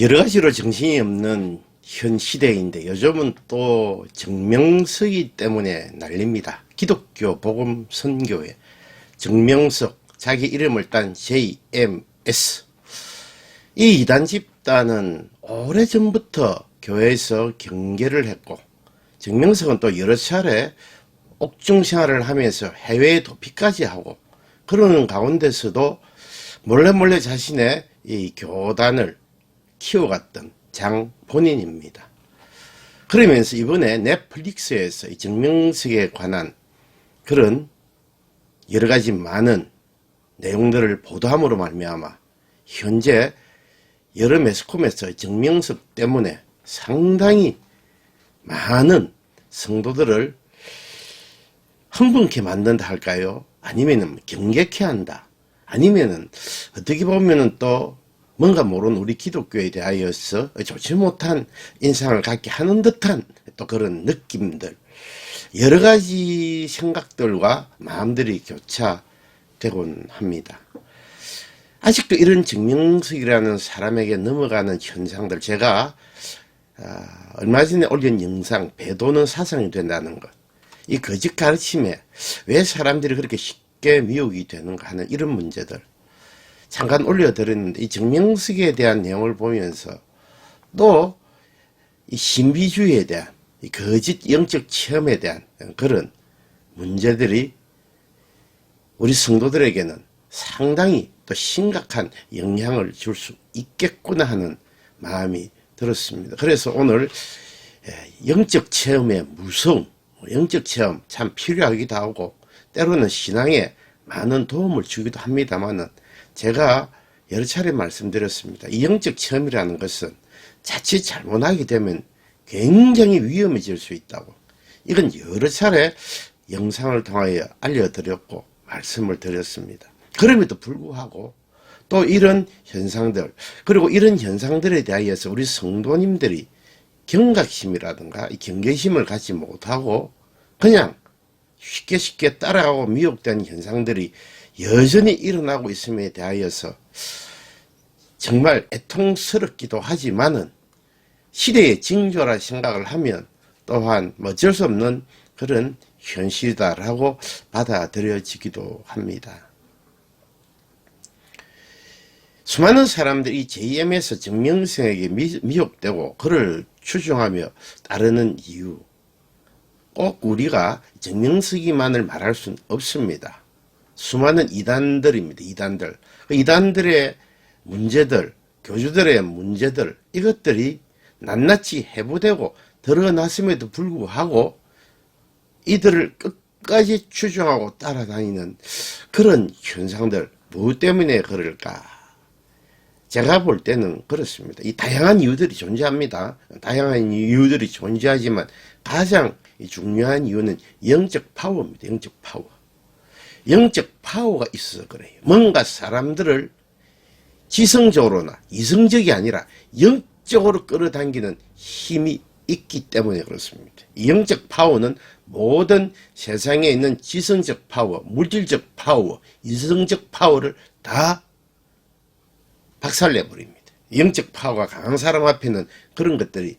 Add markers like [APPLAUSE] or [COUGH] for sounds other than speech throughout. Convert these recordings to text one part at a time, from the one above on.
여러 가지로 정신이 없는 현 시대인데 요즘은 또 정명석이 때문에 난립니다. 기독교 복음 선교회 정명석 자기 이름을 딴 JMS 이 이단 집단은 오래전부터 교회에서 경계를 했고 정명석은 또 여러 차례 옥중 생활을 하면서 해외에 도피까지 하고 그러는 가운데서도 몰래 몰래 자신의 이 교단을 키워갔던 장 본인입니다. 그러면서 이번에 넷플릭스에서 이 정명석에 관한 그런 여러 가지 많은 내용들을 보도함으로 말미암아 현재 여러 매스컴에서 정명석 때문에 상당히 많은 성도들을 흥분케 만든다 할까요? 아니면은 경계케 한다. 아니면은 어떻게 보면은 또 뭔가 모르는 우리 기독교에 대하여서 좋지 못한 인상을 갖게 하는 듯한 또 그런 느낌들 여러 가지 생각들과 마음들이 교차되곤 합니다. 아직도 이런 정명석이라는 사람에게 넘어가는 현상들 제가 아, 얼마 전에 올린 영상 배도는 사상이 된다는 것. 이 거짓 가르침에 왜 사람들이 그렇게 쉽게 미혹이 되는가 하는 이런 문제들. 잠깐 올려드렸는데 이 정명석에 대한 내용을 보면서 또 이 신비주의에 대한 이 거짓 영적 체험에 대한 그런 문제들이 우리 성도들에게는 상당히 또 심각한 영향을 줄 수 있겠구나 하는 마음이 들었습니다. 그래서 오늘 예, 영적 체험의 무서움, 영적 체험 참 필요하기도 하고 때로는 신앙에 많은 도움을 주기도 합니다만은 제가 여러 차례 말씀드렸습니다. 이 영적 체험이라는 것은 자칫 잘못하게 되면 굉장히 위험해질 수 있다고. 이건 여러 차례 영상을 통하여 알려드렸고 말씀을 드렸습니다. 그럼에도 불구하고 또 이런 현상들 그리고 이런 현상들에 대하여서 우리 성도님들이 경각심이라든가 이 경계심을 갖지 못하고 그냥 쉽게 쉽게 따라가고 미혹된 현상들이 여전히 일어나고 있음에 대하여서 정말 애통스럽기도 하지만은 시대의 징조라 생각을 하면 또한 뭐 어쩔 수 없는 그런 현실이다라고 받아들여지기도 합니다. 수많은 사람들이 JM에서 정명성에게 미, 미혹되고 그를 추종하며 따르는 이유. 꼭 우리가 정명석이만을 말할 수는 없습니다. 수많은 이단들입니다. 이단들. 그 이단들의 문제들, 교주들의 문제들, 이것들이 낱낱이 해부되고 드러났음에도 불구하고 이들을 끝까지 추종하고 따라다니는 그런 현상들, 무엇 때문에 그럴까? 제가 볼 때는 그렇습니다. 이 다양한 이유들이 존재합니다. 다양한 이유들이 존재하지만 가장 중요한 이유는 영적 파워입니다. 영적 파워. 영적 파워가 있어서 그래요. 뭔가 사람들을 지성적으로나 이성적이 아니라 영적으로 끌어당기는 힘이 있기 때문에 그렇습니다. 이 영적 파워는 모든 세상에 있는 지성적 파워, 물질적 파워, 이성적 파워를 다 박살내버립니다. 영적 파워가 강한 사람 앞에는 그런 것들이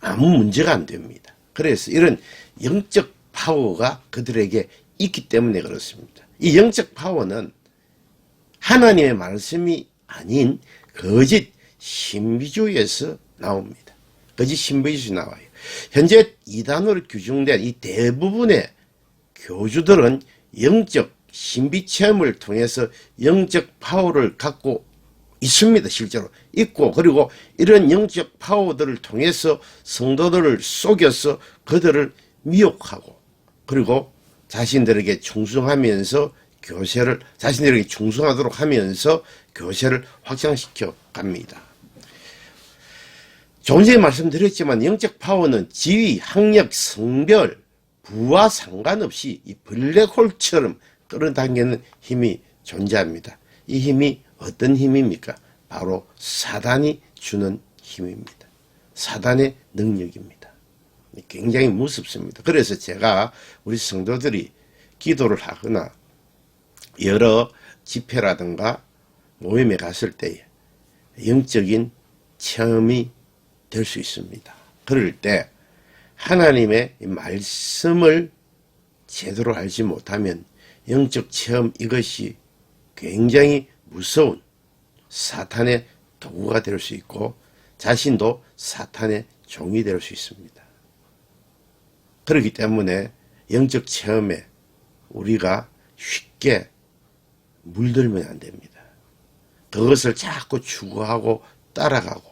아무 문제가 안 됩니다. 그래서 이런 영적 파워가 그들에게 있기 때문에 그렇습니다. 이 영적 파워는 하나님의 말씀이 아닌 거짓 신비주의에서 나옵니다. 거짓 신비주의 나와요. 현재 이단으로 규정된 이 대부분의 교주들은 영적 신비 체험을 통해서 영적 파워를 갖고 있습니다. 실제로 있고 그리고 이런 영적 파워들을 통해서 성도들을 속여서 그들을 미혹하고 그리고 자신들에게 충성하면서 교세를 자신들에게 충성하도록 하면서 교세를 확장시켜 갑니다. 조금 말씀드렸지만 영적 파워는 지위, 학력, 성별, 부와 상관없이 이 블랙홀처럼 끌어당기는 힘이 존재합니다. 이 힘이 어떤 힘입니까? 바로 사단이 주는 힘입니다. 사단의 능력입니다. 굉장히 무섭습니다. 그래서 제가 우리 성도들이 기도를 하거나 여러 집회라든가 모임에 갔을 때에 영적인 체험이 될 수 있습니다. 그럴 때 하나님의 이 말씀을 제대로 알지 못하면 영적 체험 이것이 굉장히 무서운 사탄의 도구가 될 수 있고 자신도 사탄의 종이 될 수 있습니다. 그렇기 때문에 영적 체험에 우리가 쉽게 물들면 안 됩니다. 그것을 자꾸 추구하고 따라가고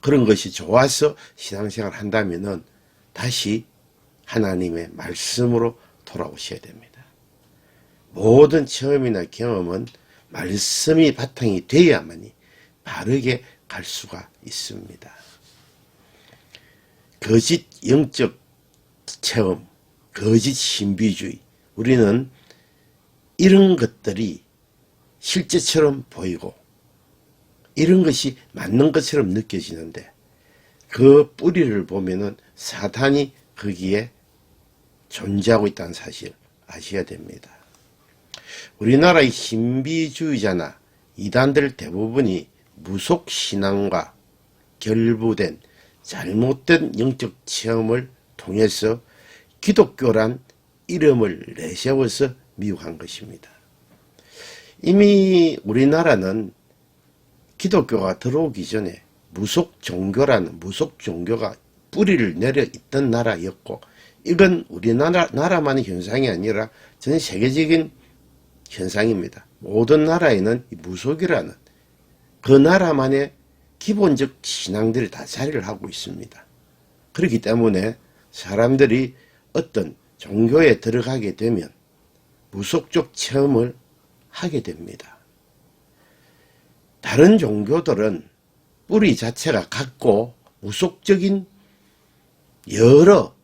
그런 것이 좋아서 신앙생활 한다면은 다시 하나님의 말씀으로 돌아오셔야 됩니다. 모든 체험이나 경험은 말씀이 바탕이 돼야만이 바르게 갈 수가 있습니다. 거짓 영적 체험, 거짓 신비주의. 우리는 이런 것들이 실제처럼 보이고 이런 것이 맞는 것처럼 느껴지는데 그 뿌리를 보면은 사탄이 거기에 존재하고 있다는 사실 아셔야 됩니다. 우리나라의 신비주의자나 이단들 대부분이 무속 신앙과 결부된 잘못된 영적 체험을 통해서 기독교란 이름을 내세워서 미혹한 것입니다. 이미 우리나라는 기독교가 들어오기 전에 무속 종교라는 무속 종교가 뿌리를 내려 있던 나라였고 이건 우리나라 나라만의 현상이 아니라 전 세계적인 현상입니다. 모든 나라에는 이 무속이라는 그 나라만의 기본적 신앙들이 다 자리를 하고 있습니다. 그렇기 때문에 사람들이 어떤 종교에 들어가게 되면 무속적 체험을 하게 됩니다. 다른 종교들은 뿌리 자체가 같고 무속적인 여러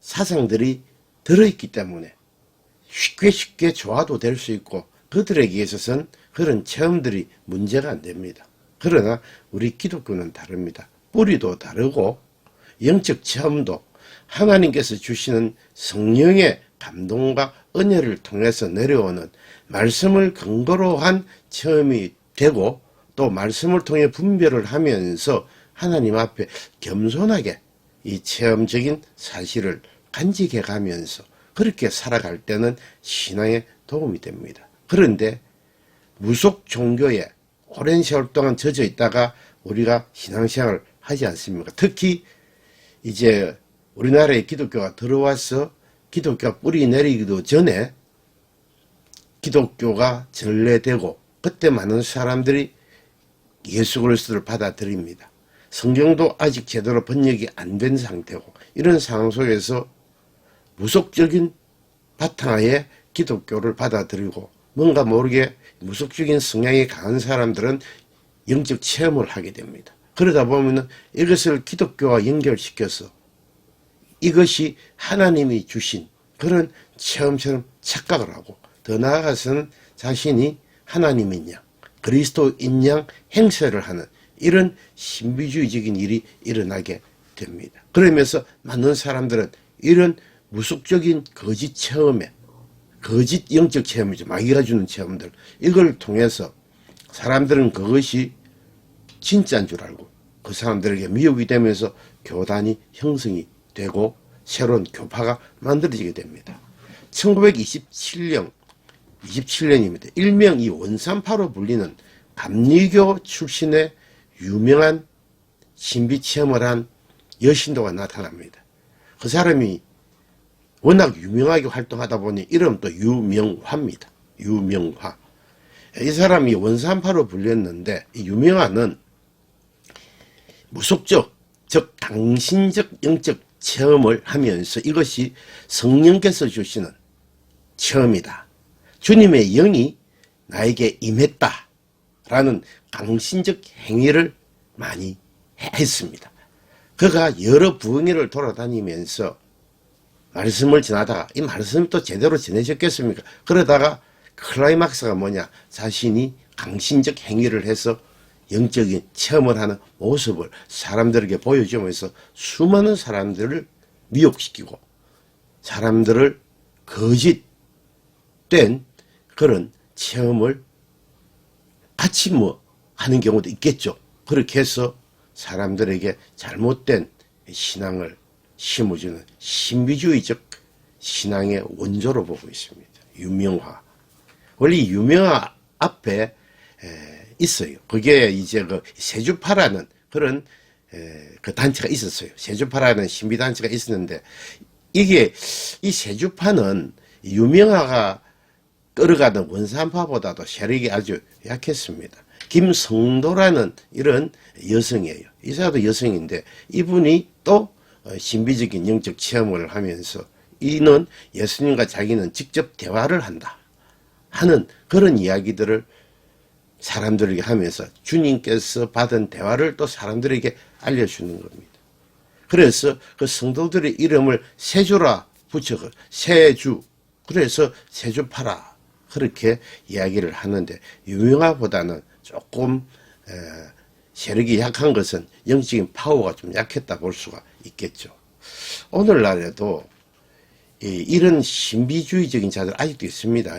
사상들이 들어있기 때문에 쉽게 쉽게 좋아도 될 수 있고 그들에게 있어서는 그런 체험들이 문제가 안 됩니다. 그러나 우리 기독교는 다릅니다. 뿌리도 다르고 영적 체험도 하나님께서 주시는 성령의 감동과 은혜를 통해서 내려오는 말씀을 근거로 한 체험이 되고 또 말씀을 통해 분별을 하면서 하나님 앞에 겸손하게 이 체험적인 사실을 간직해 가면서 그렇게 살아갈 때는 신앙에 도움이 됩니다. 그런데 무속 종교에 오랜 세월 동안 젖어 있다가 우리가 신앙생활을 하지 않습니까? 특히 이제 우리나라에 기독교가 들어와서 기독교가 뿌리 내리기도 전에 기독교가 전래되고 그때 많은 사람들이 예수 그리스도를 받아들입니다. 성경도 아직 제대로 번역이 안 된 상태고 이런 상황 속에서 무속적인 바탕하에 기독교를 받아들이고 뭔가 모르게 무속적인 성향이 강한 사람들은 영적 체험을 하게 됩니다. 그러다 보면 이것을 기독교와 연결시켜서 이것이 하나님이 주신 그런 체험처럼 착각을 하고 더 나아가서는 자신이 하나님인 양, 그리스도인 양 행세를 하는 이런 신비주의적인 일이 일어나게 됩니다. 그러면서 많은 사람들은 이런 무속적인 거짓 체험에 거짓 영적 체험이죠. 마귀가 주는 체험들. 이걸 통해서 사람들은 그것이 진짜인 줄 알고 그 사람들에게 미혹이 되면서 교단이 형성이 되고 새로운 교파가 만들어지게 됩니다. 1927년, 27년입니다. 일명 이 원산파로 불리는 감리교 출신의 유명한 신비 체험을 한 여신도가 나타납니다. 그 사람이 워낙 유명하게 활동하다 보니 이름도 유명화입니다. 유명화. 이 사람이 원산파로 불렸는데 이 유명화는 무속적, 즉 당신적 영적 체험을 하면서 이것이 성령께서 주시는 체험이다. 주님의 영이 나에게 임했다. 라는 강신적 행위를 많이 했습니다. 그가 여러 부흥회를 돌아다니면서 말씀을 전하다가 이 말씀이 또 제대로 전해졌겠습니까? 그러다가 클라이막스가 뭐냐? 자신이 강신적 행위를 해서 영적인 체험을 하는 모습을 사람들에게 보여주면서 수많은 사람들을 미혹시키고 사람들을 거짓된 그런 체험을 같이 뭐 하는 경우도 있겠죠. 그렇게 해서 사람들에게 잘못된 신앙을 심어주는 신비주의적 신앙의 원조로 보고 있습니다. 유명화. 원래 유명화 앞에 에, 있어요. 그게 이제 그 세주파라는 그런 에, 그 단체가 있었어요. 세주파라는 신비 단체가 있었는데 이게 이 세주파는 유명화가 끌어가던 원산파보다도 세력이 아주 약했습니다. 김성도라는 이런 여성이에요. 이 사람도 여성인데 이분이 또 어, 신비적인 영적 체험을 하면서 이는 예수님과 자기는 직접 대화를 한다 하는 그런 이야기들을 사람들에게 하면서 주님께서 받은 대화를 또 사람들에게 알려주는 겁니다. 그래서 그 성도들의 이름을 세주라 붙여 세주 그래서 세주파라 그렇게 이야기를 하는데 유명화보다는 조금 에, 세력이 약한 것은 영적인 파워가 좀 약했다 볼 수가 있겠죠. 오늘날에도 이, 이런 신비주의적인 자들 아직도 있습니다.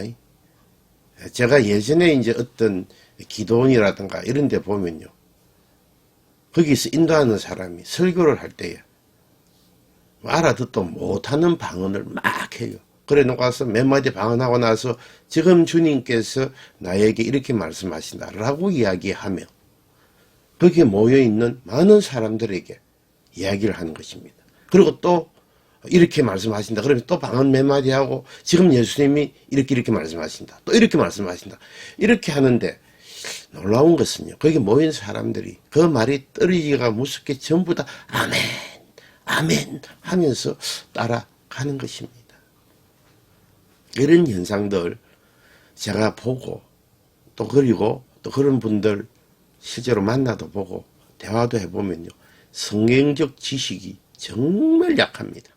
제가 예전에 이제 어떤 기도원이라든가 이런 데 보면요. 거기서 인도하는 사람이 설교를 할 때에 알아듣도 못하는 방언을 막 해요. 그래 놓고 와서 몇 마디 방언하고 나서 지금 주님께서 나에게 이렇게 말씀하신다라고 이야기하며 거기에 모여 있는 많은 사람들에게 이야기를 하는 것입니다. 그리고 또 이렇게 말씀하신다. 그러면 또 방언 몇 마디 하고 지금 예수님이 이렇게 이렇게 말씀하신다. 또 이렇게 말씀하신다. 이렇게 하는데 놀라운 것은요. 거기 모인 사람들이 그 말이 떨어지기가 무섭게 전부 다 아멘, 아멘 하면서 따라가는 것입니다. 이런 현상들 제가 보고 또 그리고 또 그런 분들 실제로 만나도 보고 대화도 해보면요. 성경적 지식이 정말 약합니다.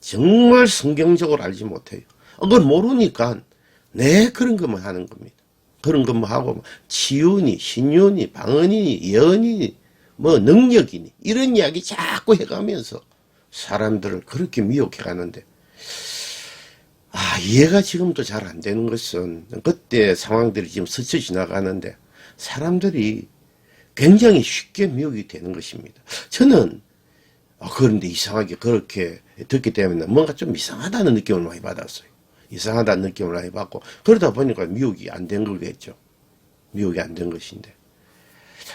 정말 성경적으로 알지 못해요. 그걸 모르니까 내 그런 것만 하는 겁니다. 그런 것만 하고 뭐 치유니, 신유니, 방언이니, 예언이니, 뭐 능력이니 이런 이야기 자꾸 해가면서 사람들을 그렇게 미혹해 가는데 아 이해가 지금도 잘 안 되는 것은 그때 상황들이 지금 스쳐 지나가는데 사람들이 굉장히 쉽게 미혹이 되는 것입니다. 저는 아, 그런데 이상하게 그렇게 듣기 때문에 뭔가 좀 이상하다는 느낌을 많이 받았어요. 이상하다는 느낌을 많이 받고 그러다 보니까 미혹이 안 된 거겠죠. 미혹이 안 된 것인데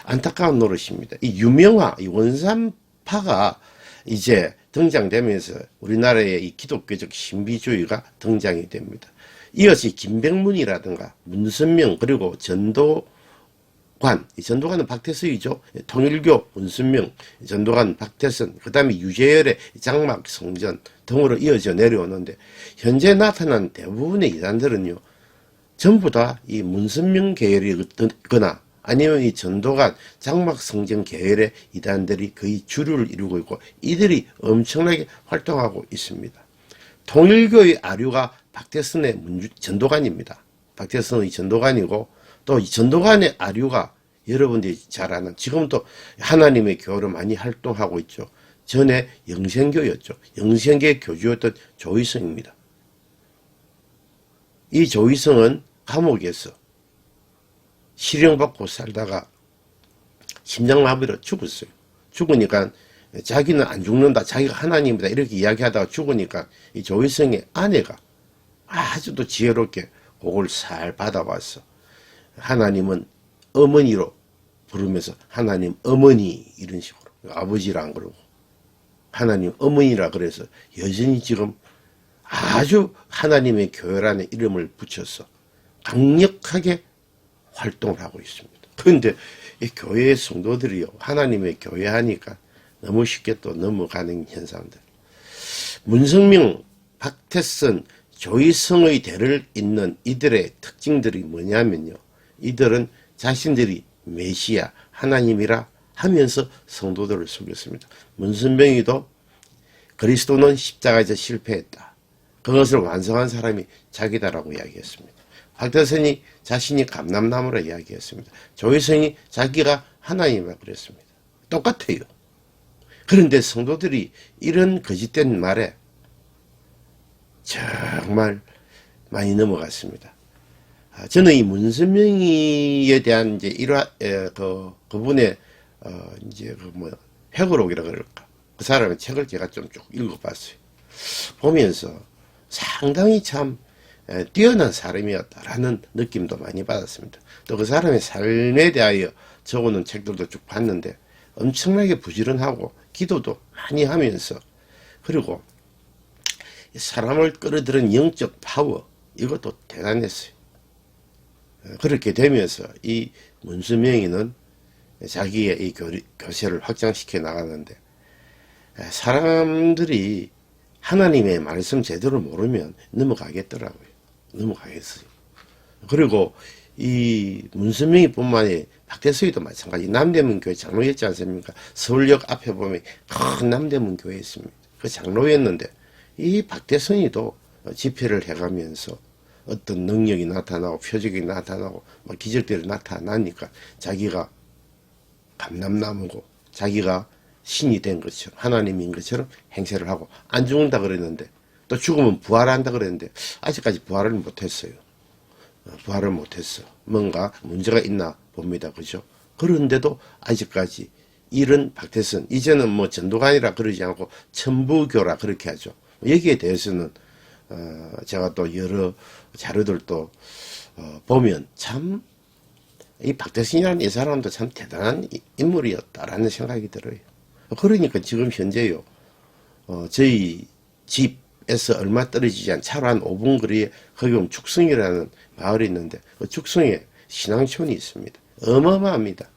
안타까운 노릇입니다. 이 유명화, 이 원산파가 이제 등장되면서 우리나라에 이 기독교적 신비주의가 등장이 됩니다. 이어서 김백문이라든가 문선명 그리고 전도 관, 이 전도관은 박태서이죠. 통일교, 문순명, 전도관 박태선, 그 다음에 유재열의 장막 성전 등으로 이어져 내려오는데, 현재 나타난 대부분의 이단들은요, 전부 다 이 문선명 계열이거나, 아니면 이 전도관, 장막 성전 계열의 이단들이 거의 주류를 이루고 있고, 이들이 엄청나게 활동하고 있습니다. 통일교의 아류가 박태선의 문주, 전도관입니다. 박태선의 전도관이고, 또 이 전도관의 아류가 여러분들이 잘 아는 지금도 하나님의 교회로 많이 활동하고 있죠. 전에 영생교였죠. 영생교의 교주였던 조희성입니다. 이 조희성은 감옥에서 실형받고 살다가 심장마비로 죽었어요. 죽으니까 자기는 안 죽는다. 자기가 하나님이다. 이렇게 이야기하다가 죽으니까 이 조희성의 아내가 아주도 지혜롭게 그걸 잘 받아봤어. 하나님은 어머니로 부르면서 하나님 어머니 이런 식으로 아버지라 안 그러고 하나님 어머니라 그래서 여전히 지금 아주 하나님의 교회라는 이름을 붙여서 강력하게 활동을 하고 있습니다. 그런데 이 교회의 성도들이요 하나님의 교회 하니까 너무 쉽게 또 넘어가는 현상들. 문성명, 박태선, 조희성의 대를 잇는 이들의 특징들이 뭐냐면요. 이들은 자신들이 메시아 하나님이라 하면서 성도들을 속였습니다. 문선병이도 그리스도는 십자가에서 실패했다. 그것을 완성한 사람이 자기다라고 이야기했습니다. 박대선이 자신이 감남나무라 이야기했습니다. 조희성이 자기가 하나님이라 그랬습니다. 똑같아요. 그런데 성도들이 이런 거짓된 말에 정말 많이 넘어갔습니다. 아, 저는 이 문선명이에 대한 이제 일화, 에, 그, 그분의 어, 이제 그 뭐, 회고록이라 그럴까. 그 사람의 책을 제가 좀 쭉 읽어봤어요. 보면서 상당히 참 에, 뛰어난 사람이었다라는 느낌도 많이 받았습니다. 또 그 사람의 삶에 대하여 적어놓은 책들도 쭉 봤는데 엄청나게 부지런하고 기도도 많이 하면서 그리고 이 사람을 끌어들인 영적 파워 이것도 대단했어요. 어, 그렇게 되면서 이 문수명이는 자기의 이 교, 교세를 확장시켜 나가는데 에, 사람들이 하나님의 말씀 제대로 모르면 넘어가겠더라고요. 넘어가겠어요. 그리고 이 문선명이 뿐만 아니라 박대서이도 마찬가지 남대문 교회 장로였지 않습니까? 서울역 앞에 보면 큰 남대문 교회 있습니다. 그 장로였는데 이 박대선이도 집회를 해가면서 어떤 능력이 나타나고 표적이 나타나고 막 기적들이 나타나니까 자기가 감남나무고 자기가 신이 된 것처럼 하나님인 것처럼 행세를 하고 안 죽는다 그랬는데 또 죽으면 부활한다 그랬는데 아직까지 부활을 못했어요. 어, 부활을 못했어. 뭔가 문제가 있나 봅니다. 그죠? 그런데도 아직까지 이런 박태선 이제는 뭐 전도관이라 그러지 않고 천부교라 그렇게 하죠. 여기에 대해서는 어, 제가 또 여러 자료들도 어, 보면 참 이 박대신이라는 이 사람도 참 대단한 이- 인물이었다라는 생각이 들어요. 그러니까 지금 현재요, 어, 저희 집에서 얼마 떨어지지 않은 차로 한 5분 거리에 거기 보면 축성이라는 마을이 있는데 그 축성에 신앙촌이 있습니다. 어마어마합니다.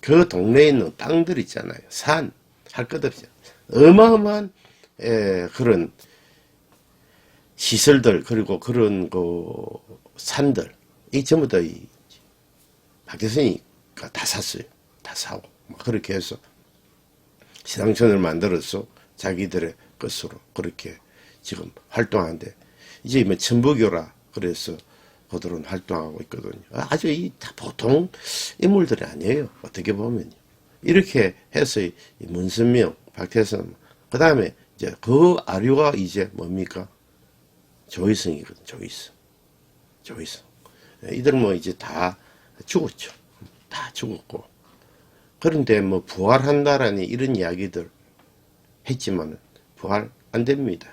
그 동네에 있는 땅들 있잖아요. 산, 할 것 없이. 어마어마한, 에, 그런 시설들, 그리고 그런 그 산들, 이 전부 다 이 박 대선이가 다 샀어요. 다 사고. 막 그렇게 해서 신앙촌을 만들어서 자기들의 것으로 그렇게 지금 활동하는데 이제 뭐 천부교라 그래서 그들은 활동하고 있거든요. 아주 이 다 보통 인물들이 아니에요. 어떻게 보면요. 이렇게 해서 이 문선명, 박태선, 그 다음에 이제 그 아류가 이제 뭡니까? 조이성이거든, 조이성. 조이성. 예, 이들 뭐 이제 다 죽었죠. 다 죽었고. 그런데 뭐 부활한다라니 이런 이야기들 했지만 부활 안 됩니다.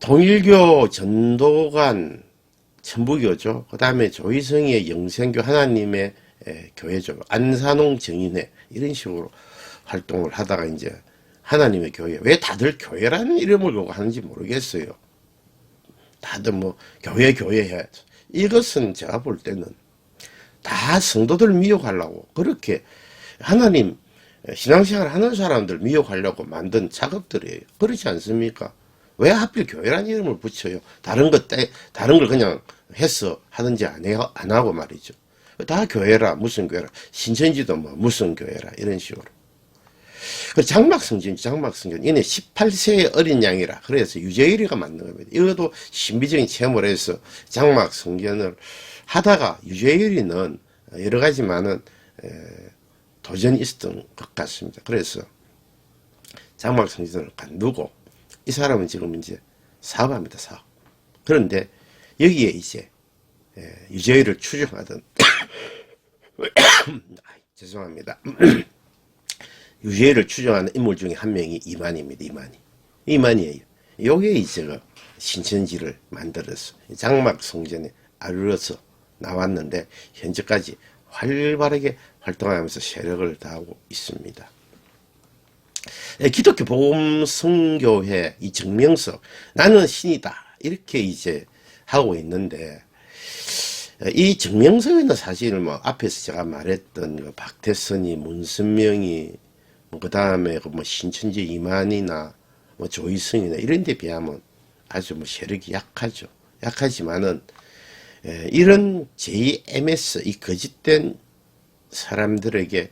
통일교 전도관 천부교죠. 그 다음에 조희성의 영생교 하나님의 에, 교회죠. 안산홍 정인회 이런 식으로 활동을 하다가 이제 하나님의 교회 왜 다들 교회라는 이름을 보고 하는지 모르겠어요. 다들 뭐 교회 교회 해. 이것은 제가 볼 때는 다 성도들 미혹하려고 그렇게 하나님 신앙생활 하는 사람들 미혹하려고 만든 작업들이에요. 그렇지 않습니까? 왜 하필 교회라는 이름을 붙여요? 다른 것 때, 다른 걸 그냥 해서 하든지 안 해요? 안 하고 말이죠. 다 교회라, 무슨 교회라. 신천지도 뭐, 무슨 교회라. 이런 식으로. 그 장막성전, 장막성전. 이네 18세의 어린 양이라. 그래서 유재일이가 만든 겁니다. 이것도 신비적인 체험을 해서 장막성전을 하다가 유재일이는 여러 가지만은 에, 도전이 있었던 것 같습니다. 그래서 장막성전을 간두고 이 사람은 지금 이제 사업합니다. 사업. 그런데 여기에 이제 에, 유재일을 추종하던 [COUGHS] [COUGHS] 아, 죄송합니다. [COUGHS] 유재일을 추종하는 인물 중에 한 명이 이만입니다. 이만이. 이만이에요. 요게 이제 그 신천지를 만들어서 장막 성전에 아르러서 나왔는데 현재까지 활발하게 활동하면서 세력을 다하고 있습니다. 예, 기독교 복음 성교회 이 증명서 나는 신이다 이렇게 이제 하고 있는데 예, 이 증명서에는 사실 뭐 앞에서 제가 말했던 그 박태선이 문선명이 뭐 그 다음에 그뭐 신천지 이만이나 뭐 조이성이나 이런 데 비하면 아주 뭐 세력이 약하죠. 약하지만은 예, 이런 JMS 이 거짓된 사람들에게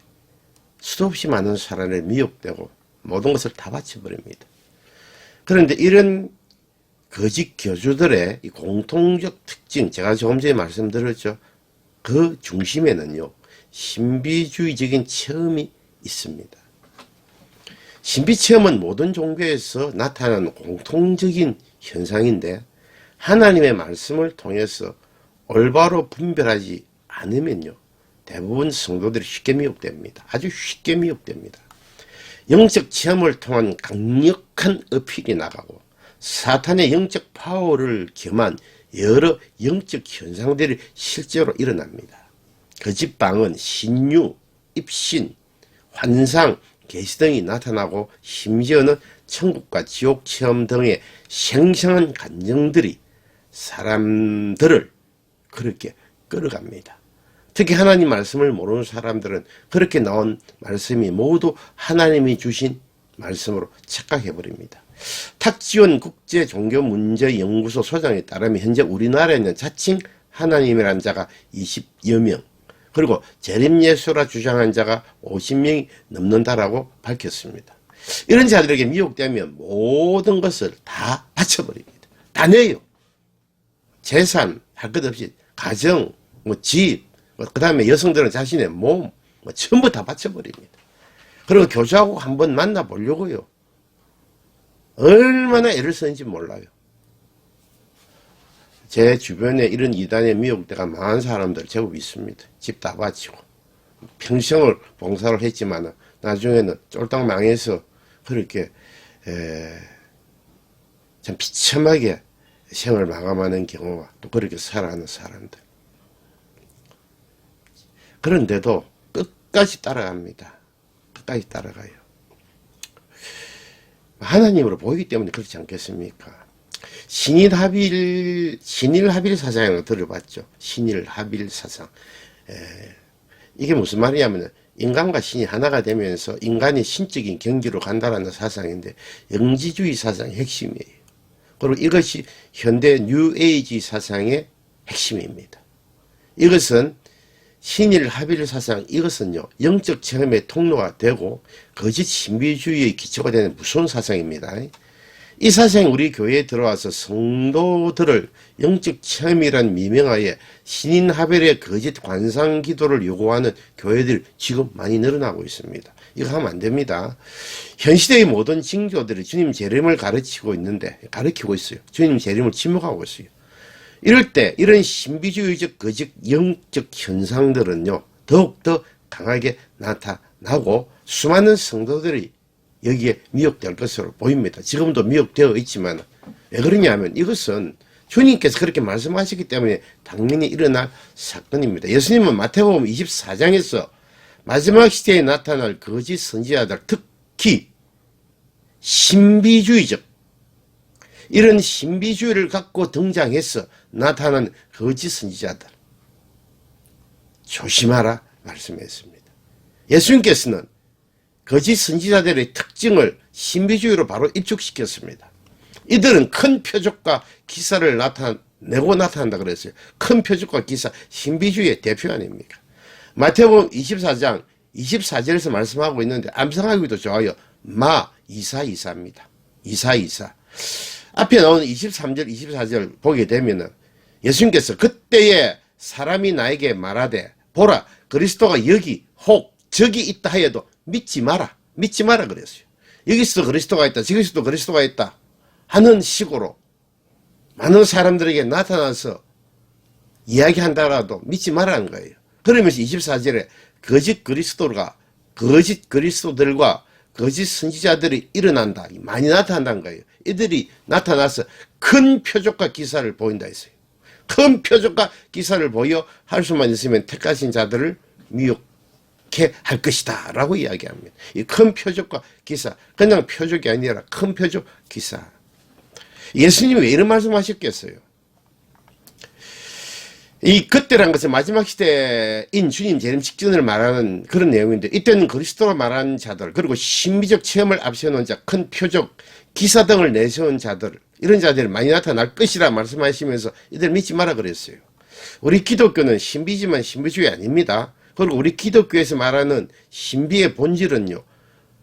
수도 없이 많은 사람을 미혹되고 모든 것을 다 바쳐버립니다. 그런데 이런 거짓 교주들의 이 공통적 특징, 제가 조금 전에 말씀드렸죠. 그 중심에는요, 신비주의적인 체험이 있습니다. 신비 체험은 모든 종교에서 나타나는 공통적인 현상인데, 하나님의 말씀을 통해서 올바로 분별하지 않으면요, 대부분 성도들이 쉽게 미혹됩니다. 아주 쉽게 미혹됩니다. 영적 체험을 통한 강력한 어필이 나가고 사탄의 영적 파워를 겸한 여러 영적 현상들이 실제로 일어납니다. 거짓방은 신유, 입신, 환상, 계시 등이 나타나고 심지어는 천국과 지옥 체험 등의 생생한 감정들이 사람들을 그렇게 끌어갑니다. 특히 하나님 말씀을 모르는 사람들은 그렇게 나온 말씀이 모두 하나님이 주신 말씀으로 착각해 버립니다. 탁지원 국제 종교 문제 연구소 소장에 따르면 현재 우리나라에는 자칭 하나님이란 자가 20여 명, 그리고 재림 예수라 주장한 자가 50명이 넘는다라고 밝혔습니다. 이런 자들에게 미혹되면 모든 것을 다 바쳐버립니다. 다 내요. 재산 할 것 없이 가정, 뭐 집, 그 다음에 여성들은 자신의 몸, 뭐 전부 다 바쳐버립니다. 그리고 교주하고 한번 만나보려고요. 얼마나 애를 쓰는지 몰라요. 제 주변에 이런 이단의 미혹대가 많은 사람들 제법 있습니다. 집 다 바치고. 평생을 봉사를 했지만 나중에는 쫄딱 망해서 그렇게 에, 참 비참하게 생을 마감하는 경우와 또 그렇게 살아가는 사람들. 그런데도 끝까지 따라갑니다. 끝까지 따라가요. 하나님으로 보이기 때문에 그렇지 않겠습니까? 신일 합일, 신일 합일 사상을 들어봤죠. 신일 합일 사상. 에, 이게 무슨 말이냐면, 인간과 신이 하나가 되면서 인간이 신적인 경지로 간다라는 사상인데, 영지주의 사상의 핵심이에요. 그리고 이것이 현대 뉴에이지 사상의 핵심입니다. 이것은 신일 합일 사상 이것은요 영적 체험의 통로가 되고 거짓 신비주의의 기초가 되는 무서운 사상입니다. 이 사상이 우리 교회에 들어와서 성도들을 영적 체험이란 미명하에 신인 하벨의 거짓 관상 기도를 요구하는 교회들이 지금 많이 늘어나고 있습니다. 이거 하면 안 됩니다. 현 시대의 모든 징조들이 주님 재림을 가르치고 있는데, 가르치고 있어요. 주님 재림을 침묵하고 있어요. 이럴 때 이런 신비주의적 거짓 영적 현상들은요 더욱더 강하게 나타나고 수많은 성도들이 여기에 미혹될 것으로 보입니다. 지금도 미혹되어 있지만 왜 그러냐면 이것은 주님께서 그렇게 말씀하셨기 때문에 당연히 일어날 사건입니다. 예수님은 마태복음 24장에서 마지막 시대에 나타날 거짓 선지자들 특히 신비주의적 이런 신비주의를 갖고 등장해서 나타난 거짓 선지자들 조심하라 말씀했습니다. 예수님께서는 거짓 선지자들의 특징을 신비주의로 바로 입축시켰습니다. 이들은 큰 표적과 기사를 나타내고 나타난다 그랬어요. 큰 표적과 기사, 신비주의의 대표 아닙니까? 마태복음 24장 24절에서 말씀하고 있는데 암송하기도 좋아요. 마 이사 이사입니다. 이사 이사. 앞에 나오는 23절, 24절 보게 되면은 예수님께서 그때에 사람이 나에게 말하되 보라 그리스도가 여기 혹 저기 있다 하여도 믿지 마라. 믿지 마라 그랬어요. 여기서 그리스도가 있다. 저기서도 그리스도가 있다. 하는 식으로 많은 사람들에게 나타나서 이야기한다라도 믿지 말라는 거예요. 그러면서 24절에 거짓 그리스도가 거짓 그리스도들과 거짓 선지자들이 일어난다. 많이 나타난다는 거예요. 이들이 나타나서 큰 표적과 기사를 보인다 했어요. 큰 표적과 기사를 보여 할 수만 있으면 택하신 자들을 미혹 해할 것이다. 라고 이야기합니다. 이 큰 표적과 기사. 그냥 표적이 아니라 큰 표적, 기사. 예수님이 왜 이런 말씀 하셨겠어요? 이 그때란 것은 마지막 시대인 주님 재림 직전을 말하는 그런 내용인데 이때는 그리스도가 말하는 자들 그리고 신비적 체험을 앞세워놓은 자큰 표적 기사 등을 내세운 자들 이런 자들이 많이 나타날 것이라 말씀하시면서 이들 믿지 마라 그랬어요. 우리 기독교는 신비지만 신비주의 아닙니다. 그리고 우리 기독교에서 말하는 신비의 본질은요.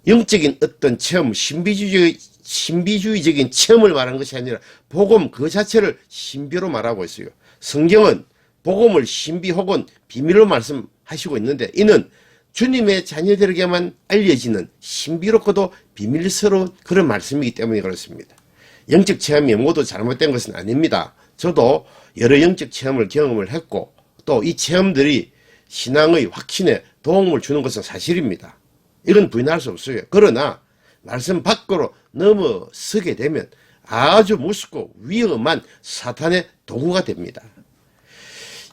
영적인 어떤 체험, 신비주의, 신비주의적인 체험을 말하는 것이 아니라 복음 그 자체를 신비로 말하고 있어요. 성경은 복음을 신비 혹은 비밀로 말씀하시고 있는데 이는 주님의 자녀들에게만 알려지는 신비롭고도 비밀스러운 그런 말씀이기 때문에 그렇습니다. 영적 체험이 모두 잘못된 것은 아닙니다. 저도 여러 영적 체험을 경험을 했고 또 이 체험들이 신앙의 확신에 도움을 주는 것은 사실입니다. 이건 부인할 수 없어요. 그러나 말씀 밖으로 넘어서게 되면 아주 무섭고 위험한 사탄의 도구가 됩니다.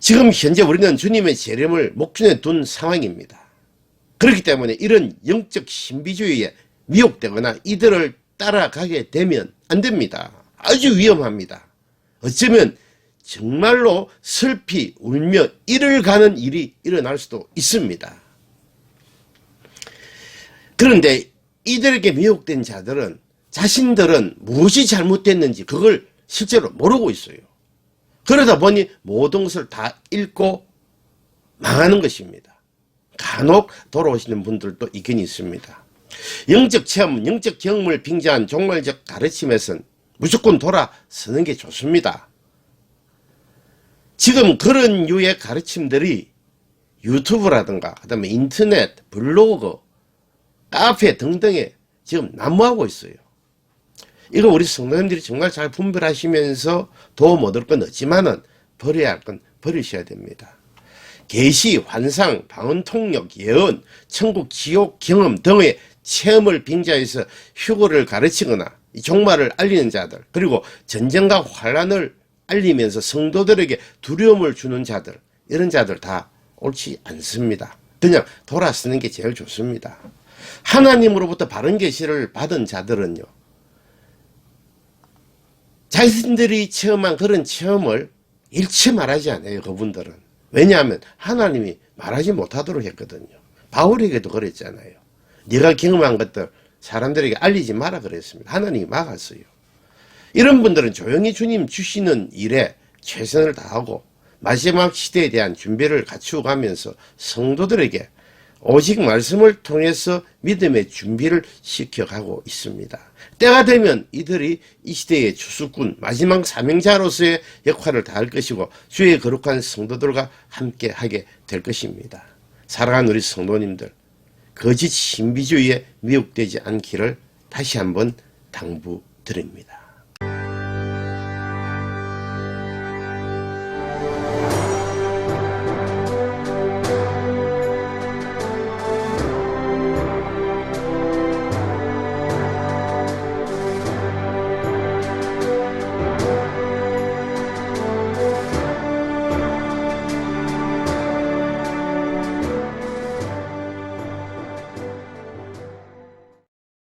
지금 현재 우리는 주님의 재림을 목전에 둔 상황입니다. 그렇기 때문에 이런 영적 신비주의에 미혹되거나 이들을 따라가게 되면 안 됩니다. 아주 위험합니다. 어쩌면 정말로 슬피 울며 이를 가는 일이 일어날 수도 있습니다. 그런데 이들에게 미혹된 자들은 자신들은 무엇이 잘못됐는지 그걸 실제로 모르고 있어요. 그러다 보니 모든 것을 다 잃고 망하는 것입니다. 간혹 돌아오시는 분들도 있긴 있습니다. 영적 체험, 영적 경험을 빙자한 종말적 가르침에선 무조건 돌아서는 게 좋습니다. 지금 그런 유의 가르침들이 유튜브라든가 그다음에 인터넷, 블로그, 카페 등등에 지금 난무하고 있어요. 이거 우리 성도님들이 정말 잘 분별하시면서 도움 얻을 건 없지만은 버려야 할 건 버리셔야 됩니다. 계시, 환상, 방언 통역, 예언, 천국, 지옥 경험 등의 체험을 빙자해서 휴거를 가르치거나 이 종말을 알리는 자들 그리고 전쟁과 환란을 알리면서 성도들에게 두려움을 주는 자들 이런 자들 다 옳지 않습니다. 그냥 돌아서는 게 제일 좋습니다. 하나님으로부터 바른 계시를 받은 자들은요. 자신들이 체험한 그런 체험을 일체 말하지 않아요. 그분들은. 왜냐하면 하나님이 말하지 못하도록 했거든요. 바울에게도 그랬잖아요. 네가 경험한 것들 사람들에게 알리지 마라 그랬습니다. 하나님이 막았어요. 이런 분들은 조용히 주님 주시는 일에 최선을 다하고 마지막 시대에 대한 준비를 갖추어 가면서 성도들에게 오직 말씀을 통해서 믿음의 준비를 시켜가고 있습니다. 때가 되면 이들이 이 시대의 주수꾼, 마지막 사명자로서의 역할을 다할 것이고 주의 거룩한 성도들과 함께 하게 될 것입니다. 사랑하는 우리 성도님들, 거짓 신비주의에 미혹되지 않기를 다시 한번 당부드립니다.